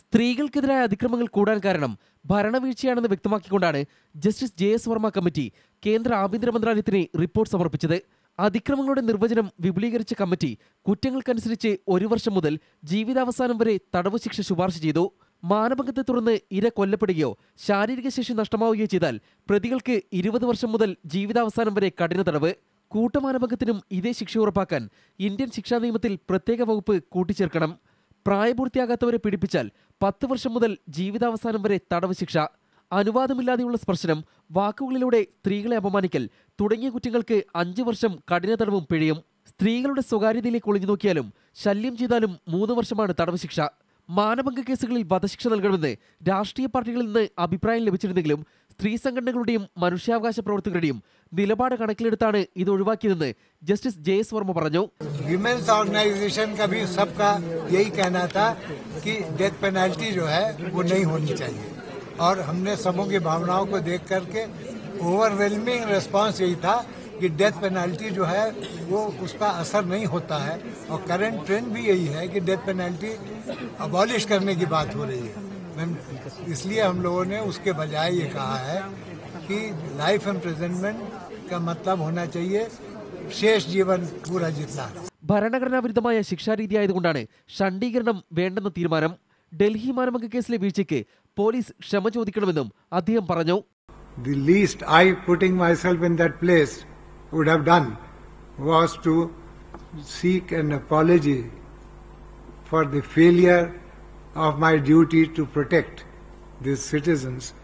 സ്ത്രീകൾക്കെതിരായ അതിക്രമങ്ങൾ കൂടാൻ കാരണം ഭരണവീഴ്ചയാണെന്ന് വ്യക്തമാക്കിക്കൊണ്ടാണ് justice J S Verma committee കേന്ദ്ര ആഭ്യന്തര മന്ത്രാലയത്തിന് റിപ്പോർട്ട് സമർപ്പിച്ചത്. അതിക്രമങ്ങളുടെ നിർവചനം വിപുലീകരിച്ച കമ്മിറ്റി കുറ്റങ്ങൾക്കനുസരിച്ച് ഒരു വർഷം മുതൽ ജീവിതാവസാനം വരെ തടവ് ശിക്ഷ ശുപാർശ ചെയ്തു. മാനഭംഗത്തെ തുടർന്ന് ഇര കൊല്ലപ്പെടുകയോ ശാരീരിക ശേഷി നഷ്ടമാവുകയോ ചെയ്താൽ പ്രതികൾക്ക് ഇരുപത് വർഷം മുതൽ ജീവിതാവസാനം വരെ കഠിന തടവ്. കൂട്ടമാനഭംഗത്തിനും ഇതേ ശിക്ഷ ഉറപ്പാക്കാൻ ഇന്ത്യൻ ശിക്ഷാ നിയമത്തിൽ പ്രത്യേക വകുപ്പ് കൂട്ടിച്ചേർക്കണം. പ്രായപൂർത്തിയാകാത്തവരെ പീഡിപ്പിച്ചാൽ പത്ത് വർഷം മുതൽ ജീവിതാവസാനം വരെ തടവ് ശിക്ഷ അനുവാദമില്ലാതെയുള്ള സ്പർശനം വാക്കുകളിലൂടെ സ്ത്രീകളെ അപമാനിക്കൽ തുടങ്ങിയ കുറ്റങ്ങൾക്ക് അഞ്ചു വർഷം കഠിന തടവും പിഴയും. സ്ത്രീകളുടെ സ്വകാര്യതയിലേക്ക് ഒളിഞ്ഞു നോക്കിയാലും ശല്യം ചെയ്താലും മൂന്ന് വർഷമാണ് തടവ് ശിക്ഷ. മാനഭംഗ കേസുകളിൽ വധശിക്ഷ നൽകണമെന്ന് രാഷ്ട്രീയ പാർട്ടികളിൽ നിന്ന് അഭിപ്രായം ലഭിച്ചിരുന്നെങ്കിലും സ്ത്രീ സംഘടനകളുടെയും മനുഷ്യാവകാശ പ്രവർത്തകരുടെയും നിലപാട് കണക്കിലെടുത്താണ് ഇത് ഒഴിവാക്കിയതെന്ന് ജസ്റ്റിസ് ജെ എസ് വർമ്മ പറഞ്ഞു विमेन्स ऑर्गेनाइजेशन का भी सबका यही कहना था कि डेथ पेनल्टी जो है वो नहीं होनी चाहिए और हमने सबों की भावनाओं को देख करके ओवरवेलमिंग रिस्पांस यही था कि डेथ पेनल्टी जो है वो उसका असर नहीं होता है और करंट ट्रेंड भी यही है कि डेथ पेनल्टी अबॉलिश करने की बात हो रही है मैम, इसलिए हम लोगों ने उसके बजाय ये कहा है कि लाइफ इम्प्रिजनमेंट का मतलब होना चाहिए शेष जीवन पूरा जितना है ഭരണഘടനാ വിരുദ്ധമായ ശിക്ഷാരീതി ആയതുകൊണ്ടാണ് ഷണ്ഡീകരണം വേണ്ടെന്ന തീരുമാനം ഡൽഹി മാനഭംഗ കേസിലെ വീഴ്ചയ്ക്ക് പോലീസ് ക്ഷമ ചോദിക്കണമെന്നും അദ്ദേഹം പറഞ്ഞു the least I, putting myself in that place, would have done was to seek an apology for the failure of my duty to protect these citizens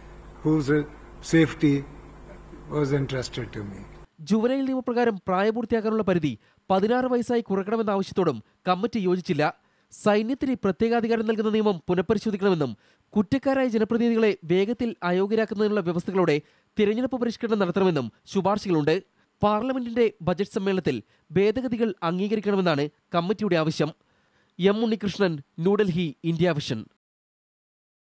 whose safety was entrusted to me. Juvenile നിയമപ്രകാരം പ്രായപൂർത്തിയാക്കാനുള്ള പരിധി പതിനാറ് വയസ്സായി കുറയ്ക്കണമെന്ന ആവശ്യത്തോടും committee യോജിച്ചില്ല സൈന്യത്തിന് പ്രത്യേകാധികാരം നൽകുന്ന നിയമം പുനഃപരിശോധിക്കണമെന്നും കുറ്റക്കാരായ ജനപ്രതിനിധികളെ വേഗത്തിൽ അയോഗ്യരാക്കുന്നതിനുള്ള വ്യവസ്ഥകളോടെ തിരഞ്ഞെടുപ്പ് പരിഷ്കരണം നടത്തണമെന്നും ശുപാർശകളുണ്ട് പാർലമെന്റിന്റെ ബജറ്റ് സമ്മേളനത്തിൽ ഭേദഗതികൾ അംഗീകരിക്കണമെന്നാണ് കമ്മിറ്റിയുടെ ആവശ്യം. M Unnikrishnan New Delhi India vision.